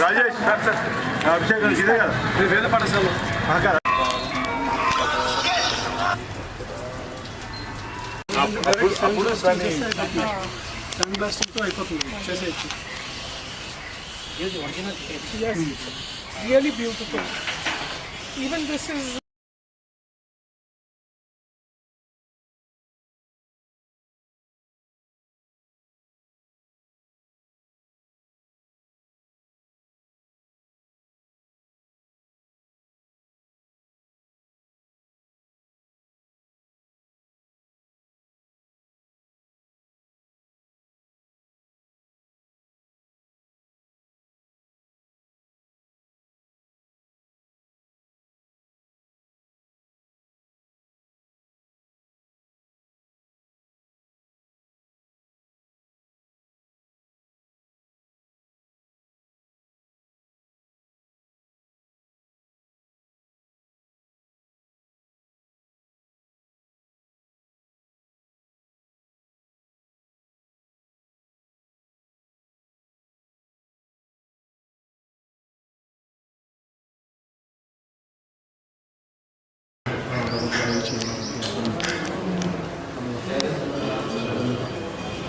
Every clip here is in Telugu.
రాజేష్ అభిషేకం ఇదే కదా. వేద పాఠశాల అప్పుడు దాన్ని టెన్ బ్లాస్టింగ్తో అయిపోతుంది చేసేయచ్చు really beautiful even this is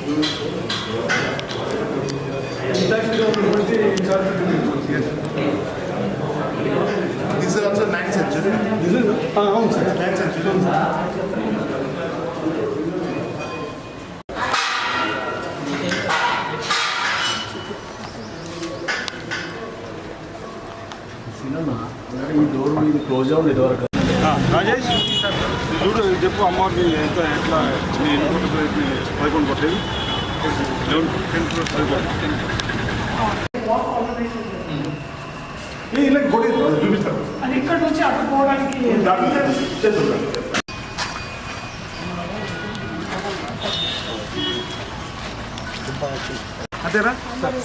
This is also 9th century. This అవును సార్ 9th century. సినిమా ఈ డోర్ మీద క్లోజ్ అవ్వదు ఇదివరకు రాజేష్ చూడు చెప్పు అమ్మవారికి ఎంత ఎట్లా నీ ఎన్ని కోట్ల ప్రయత్నం పదకొండు కొట్టేది? లెవెన్ టెన్ క్రోర్స్ పదకొండు ఇలా కొట్టి చూపిస్తాను. అది ఇక్కడ నుంచి అటు పోవడానికి అంతేనా? మరి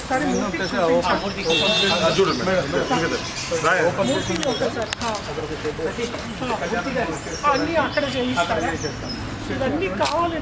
చూడండి అన్నీ అక్కడ చేయిస్తారా? ఇవన్నీ కావాలి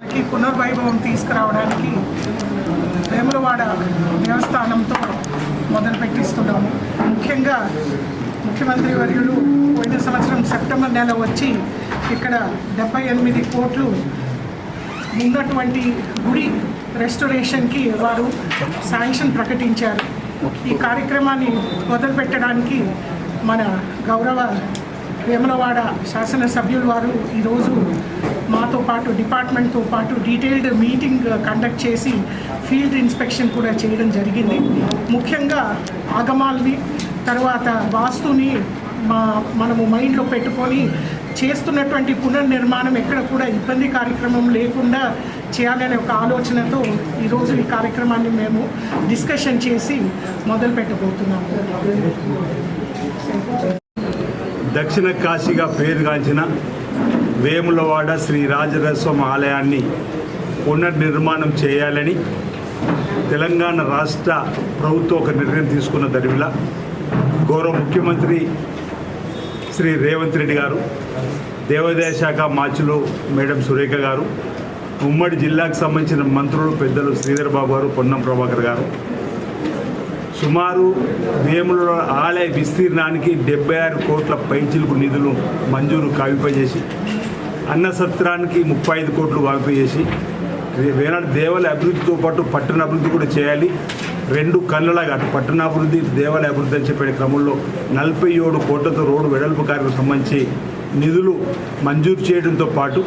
మనకి పునర్వైభవం తీసుకురావడానికి వేములవాడ దేవస్థానంతో మొదలుపెట్టిస్తున్నాము. ముఖ్యంగా ముఖ్యమంత్రి వర్యులు పోయిన సంవత్సరం సెప్టెంబర్ నెల వచ్చి ఇక్కడ డెబ్బై ఎనిమిది కోట్లు ఉన్నటువంటి గుడి రెస్టరేషన్కి వారు శాంక్షన్ ప్రకటించారు. ఈ కార్యక్రమాన్ని మొదలుపెట్టడానికి మన గౌరవ వేములవాడ శాసనసభ్యులు వారు ఈరోజు మాతో పాటు డిపార్ట్మెంట్తో పాటు డీటెయిల్డ్ మీటింగ్ కండక్ట్ చేసి ఫీల్డ్ ఇన్స్పెక్షన్ కూడా చేయడం జరిగింది. ముఖ్యంగా ఆగమాల్ని తర్వాత వాస్తుని మా మనము మైండ్లో పెట్టుకొని చేస్తున్నటువంటి పునర్నిర్మాణం ఎక్కడ కూడా ఇబ్బంది కార్యక్రమం లేకుండా చేయాలనే ఒక ఆలోచనతో ఈరోజు ఈ కార్యక్రమాన్ని మేము డిస్కషన్ చేసి మొదలు పెట్టబోతున్నాము దక్షిణ కాశీగా పేరుగాంచిన వేములవాడ శ్రీ రాజరస్వం ఆలయాన్ని పునర్నిర్మాణం చేయాలని తెలంగాణ రాష్ట్ర ప్రభుత్వం ఒక నిర్ణయం తీసుకున్న దరిమిల గౌరవ ముఖ్యమంత్రి శ్రీ రేవంత్ రెడ్డి గారు దేవాదాయ శాఖ మార్చులు మేడం సురేఖ గారు ఉమ్మడి జిల్లాకు సంబంధించిన మంత్రులు పెద్దలు శ్రీధర్ బాబు గారు పొన్నం ప్రభాకర్ గారు సుమారు వేముల ఆలయ విస్తీర్ణానికి డెబ్బై ఆరు కోట్ల పైచిలుకు నిధులు మంజూరు కావింపజేసి అన్న సత్రానికి ముప్పై ఐదు కోట్లు కావింపజేసి వేనాడు దేవాలయ అభివృద్ధితో పాటు పట్టణ అభివృద్ధి కూడా చేయాలి. రెండు కళ్ళలాగా అటు పట్టణాభివృద్ధి దేవాలయ అభివృద్ధి అని చెప్పే క్రమంలో నలభై ఏడు కోట్లతో రోడ్డు వెడల్పు కార్యక్రమం సంబంధించి నిధులు మంజూరు చేయడంతో పాటు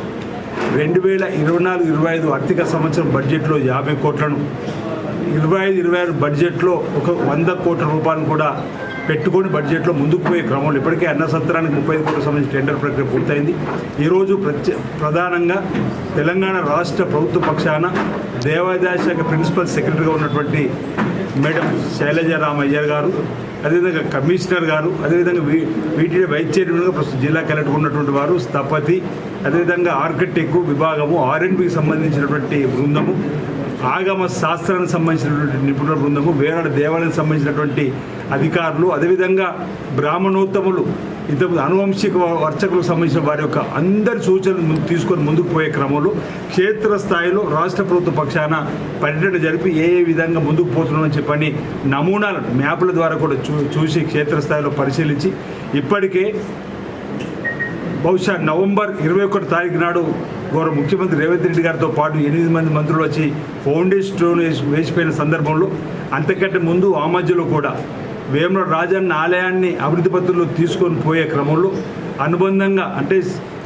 రెండు వేల ఇరవై నాలుగు ఇరవై ఐదు ఆర్థిక సంవత్సరం బడ్జెట్లో యాభై కోట్లను ఇరవై ఐదు ఇరవై ఆరు బడ్జెట్లో ఒక వంద కోట్ల రూపాయలను కూడా పెట్టుకొని బడ్జెట్లో ముందుకు పోయే క్రమంలో ఇప్పటికే అన్న సత్రానికి ముప్పై ఐదు కోట్ల సంబంధించి టెండర్ ప్రక్రియ పూర్తయింది. ఈరోజు ప్రత్యే ప్రధానంగా తెలంగాణ రాష్ట్ర ప్రభుత్వ పక్షాన దేవాదాయ శాఖ ప్రిన్సిపల్ సెక్రటరీగా ఉన్నటువంటి మేడం శైలజ రామయ్యర్ గారు అదేవిధంగా కమిషనర్ గారు అదేవిధంగా వీ వీటిని వైస్ చైర్మన్గా ప్రస్తుతం జిల్లా కలెక్టర్ ఉన్నటువంటి వారు స్థపతి అదేవిధంగా ఆర్కిటెక్ విభాగము ఆర్ఎండ్బికి సంబంధించినటువంటి బృందము ఆగమ శాస్త్రానికి సంబంధించినటువంటి నిపుణుల బృందము వేరాడ దేవాలయానికి సంబంధించినటువంటి అధికారులు అదేవిధంగా బ్రాహ్మణోత్తములు ఇంత అనువంశిక వర్చకులకు సంబంధించిన వారి యొక్క అందరి సూచనలు తీసుకొని ముందుకు పోయే క్రమంలో క్షేత్రస్థాయిలో రాష్ట్ర ప్రభుత్వ పక్షాన పర్యటన జరిపి ఏ ఏ విధంగా ముందుకు పోతున్నామని చెప్పని నమూనాలను మ్యాప్ల ద్వారా కూడా చూ చూసి క్షేత్రస్థాయిలో పరిశీలించి ఇప్పటికే బహుశా నవంబర్ ఇరవై ఒకటి తారీఖు నాడు గౌరవ ముఖ్యమంత్రి రేవంత్ రెడ్డి గారితో పాటు ఎనిమిది మంది మంత్రులు వచ్చి ఫౌండేషన్ స్టోన్ వేసి వేసిపోయిన సందర్భంలో అంతకంటే ముందు ఆ మధ్యలో కూడా వేముల రాజన్న ఆలయాన్ని అభివృద్ధి పత్రంలో తీసుకొని పోయే క్రమంలో అనుబంధంగా అంటే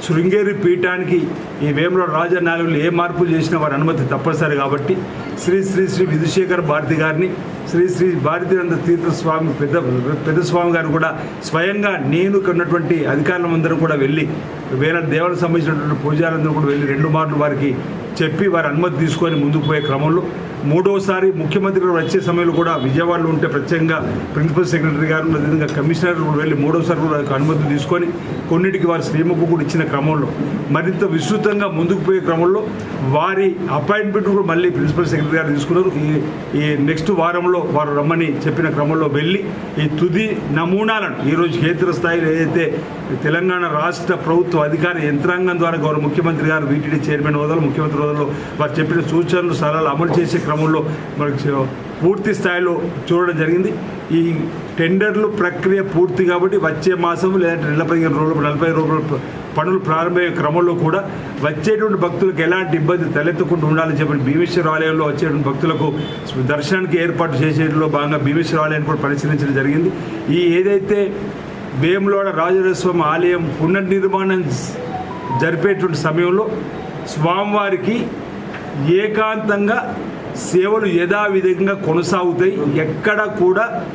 శృంగేరి పీఠానికి ఈ వేములో రాజన్న ఏ మార్పులు చేసినా వారి అనుమతి తప్పనిసరి కాబట్టి శ్రీ శ్రీ శ్రీ విధుశేఖర్ భారతి గారిని శ్రీ శ్రీ భారతీనంద తీర్థ స్వామి పెద్ద పెద్ద స్వామి గారు కూడా స్వయంగా నేను ఇక్కడ ఉన్నటువంటి అధికారులందరూ కూడా వెళ్ళి వేరే దేవాలకు సంబంధించినటువంటి పూజారందరూ కూడా వెళ్ళి రెండు మార్లు వారికి చెప్పి వారి అనుమతి తీసుకొని ముందుకు పోయే క్రమంలో మూడోసారి ముఖ్యమంత్రి గారు వచ్చే సమయంలో కూడా విజయవాడలో ఉంటే ప్రత్యేకంగా ప్రిన్సిపల్ సెక్రటరీ గారు అదేవిధంగా కమిషనర్ కూడా వెళ్ళి మూడోసారి కూడా అనుమతి తీసుకొని కొన్నిటికి వారి శ్రీముఖు కూడా ఇచ్చిన క్రమంలో మరింత విస్తృతంగా ముందుకు పోయే క్రమంలో వారి అపాయింట్మెంట్ కూడా మళ్ళీ ప్రిన్సిపల్ సెక్రటరీ గారు తీసుకున్నారు. ఈ ఈ నెక్స్ట్ వారంలో వారు రమ్మని చెప్పిన క్రమంలో వెళ్ళి ఈ తుది నమూనాలను ఈరోజు క్షేత్ర స్థాయిలో ఏదైతే తెలంగాణ రాష్ట్ర ప్రభుత్వ అధికార యంత్రాంగం ద్వారా గౌరవ ముఖ్యమంత్రి గారు వీటిడి చైర్మన్ హోదాలో ముఖ్యమంత్రి హోదాలో వారు చెప్పిన సూచనలు సలహాలు అమలు చేసే క్రమం క్రమంలో మనకి పూర్తి స్థాయిలో చూడడం జరిగింది. ఈ టెండర్లు ప్రక్రియ పూర్తి కాబట్టి వచ్చే మాసం లేదంటే నెల పదిహేను రోజులు నలభై రోజుల పనులు ప్రారంభమయ్యే క్రమంలో కూడా వచ్చేటువంటి భక్తులకు ఎలాంటి ఇబ్బంది తలెత్తకుండా ఉండాలని చెప్పి భీమేశ్వర ఆలయంలో వచ్చేటువంటి భక్తులకు దర్శనానికి ఏర్పాటు చేసేట్లో భాగంగా భీమేశ్వర ఆలయాన్ని కూడా పరిశీలించడం జరిగింది. ఈ ఏదైతే వేములవాడ రాజరాజస్వామి ఆలయం పునర్నిర్మాణం జరిపేటువంటి సమయంలో స్వామివారికి ఏకాంతంగా సేవలు యథావిధంగా కొనసాగుతాయి. ఎక్కడ కూడా